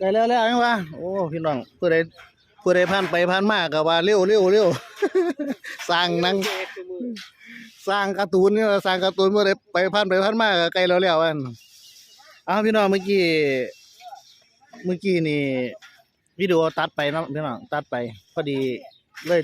ไกลแล้วแล้วยังวะโอ้พี่น้องผู้ใดผู้ใดผ่านไปผ่านมาก็ว่าเร็วเร็วเร็วสร้างหนังสร้างการ์ตูนเนี่ยสร้างการ์ตูนผู้ใดไปผ่านไปผ่านมาก็ไกลแล้วแล้วอันอ้าวพี่น้องเมื่อกี้เมื่อกี้นี่วิดีโอตัดไปเนาะพี่น้องตัดไปพอดีเลย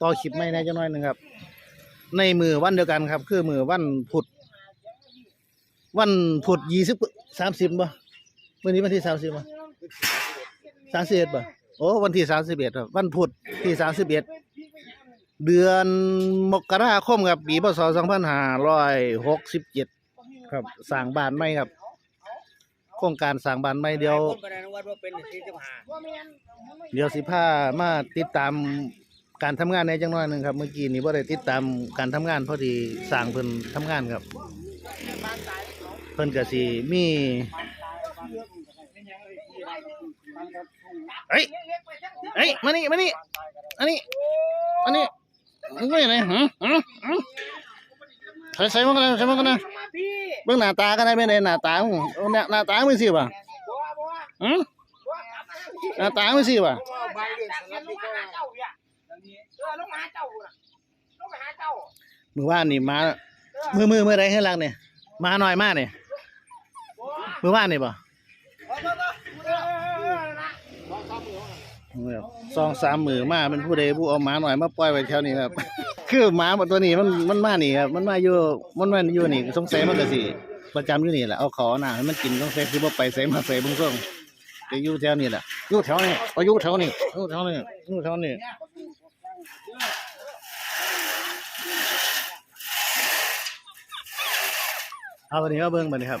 ต่อคลิปไม่แน่จังน้อยหนึงครับ ในมือวันเดียวกันครับ คือมือวันพุธวันพุธยี่สิบสามสิบบ่วันนี้วันที่สามสิบบ่ สามสิบเอ็ดบ่โอ้วันที่สามสิบเอ็ดวันพุธที่สามสิบเอ็ดเดือนมกราคมครับปีพศสองพันห้าร้อยหกสิบเจ็ดครับสร้างบ้านใหม่ครับ โครงการสร้างบ้านใหม่เดียวคนก็ได้นะวัดว่าเป็นสี่สิบห้าเดี๋ยวสิพามาติดตามการทำงานในจังน้อยหนึงครับ เมื่อกี้นี้บ่ได้ติดตามการทำงานพอดีสร้างเพิ่นทำงานครับ เพิ่นก็สิมี เฮ้ยเฮ้ยมานี่มานี่อันนี้อันนี้มันก็ยังไงฮะฮะฮะใส่ใส่มันกันนะใส่มันกันนะเบิ่งหน้าตากันได้ไหมในหน้าตามึงเอาหน้าหน้าตามึงสิบ่ะฮะหน้าตาไมึงสิบ่ะมือว่านนี่มามือมือมือใดให้ลังเนี่ยมาหน่อยมากเนี่ยมือว่าน นี่บ่สองสามมือมาเป็นผู้ใดผู้เอาหมาหน่อยมาปล่อยไว้แถวนี้ครับ คือหมาตัวนี้มันมันมานี่ครับมันมาอยู่มันมาอยู่นี่สงสัยมันก็สิประจำอยู่นี่แหละเอาขอหน้าให้มันกินสงสัยสิบ่ไปใส่มาใส่บิ่งส่งจะอยู่แถวนี้แหละอยู่แถวนี้เอาอยู่แถวนี้อยู่แถวนี้อยู่แถวนี้เอาวันนี้ก็เบิ้งบันนี้ครับ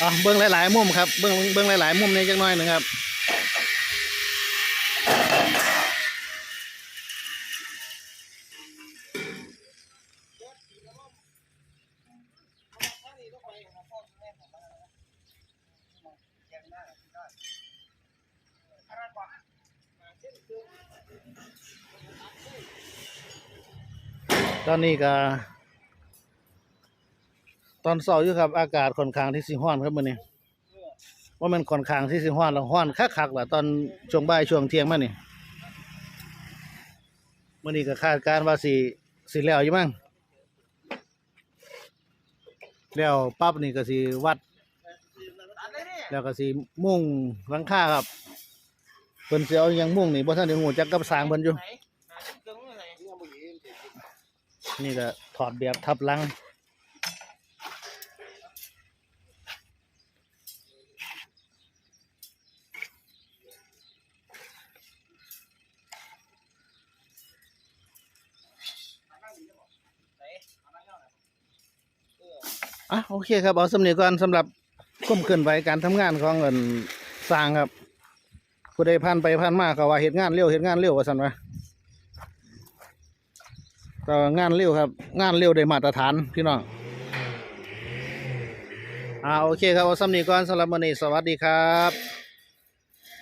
ม่อะเบิ้องหลาย ๆ มุมครับเบิ้องเบิ้องหลาย ๆ มุมในจังน้อยหนึ่งครับตอนนี้ก็ ตอนเช้าอยู่ครับ อากาศค่อนข้างที่สิร้อนครับมื้อนี้ว่ามันค่อนข้างที่สิร้อนแล้วร้อนคักๆล่ะตอนช่วงบ่ายช่วงเที่ยงมานี่มื้อนี้ก็คาดการณ์ว่าสิสิแล้วอยู่มั้งแล้วปั๊บนี่ก็สิวัด แล้วก็สิมุ่งหลังคาครับเพิ่นสิเอาหยังมุ่งนี่บ่ทันได้ฮู้จักกับสร้างเพิ่นอยู่นี่ก็ถอดแบบทับหลัง อะโอเคครับเอาสำเนียก่อนสำหรับก้มเคลื่อนไหวการทำงานของเงินสร้างครับผู้ใดผ่านไปผ่านมาก็ว่าเหตุงานเร็วเหตุงานเร็วว่าสันวะก็งานเร็วครับ งานเร็วได้มาตรฐานพี่น้องอ่าโอเคครับเอาสำเนียก่อนสำหรับวันนี้สวัสดีครับ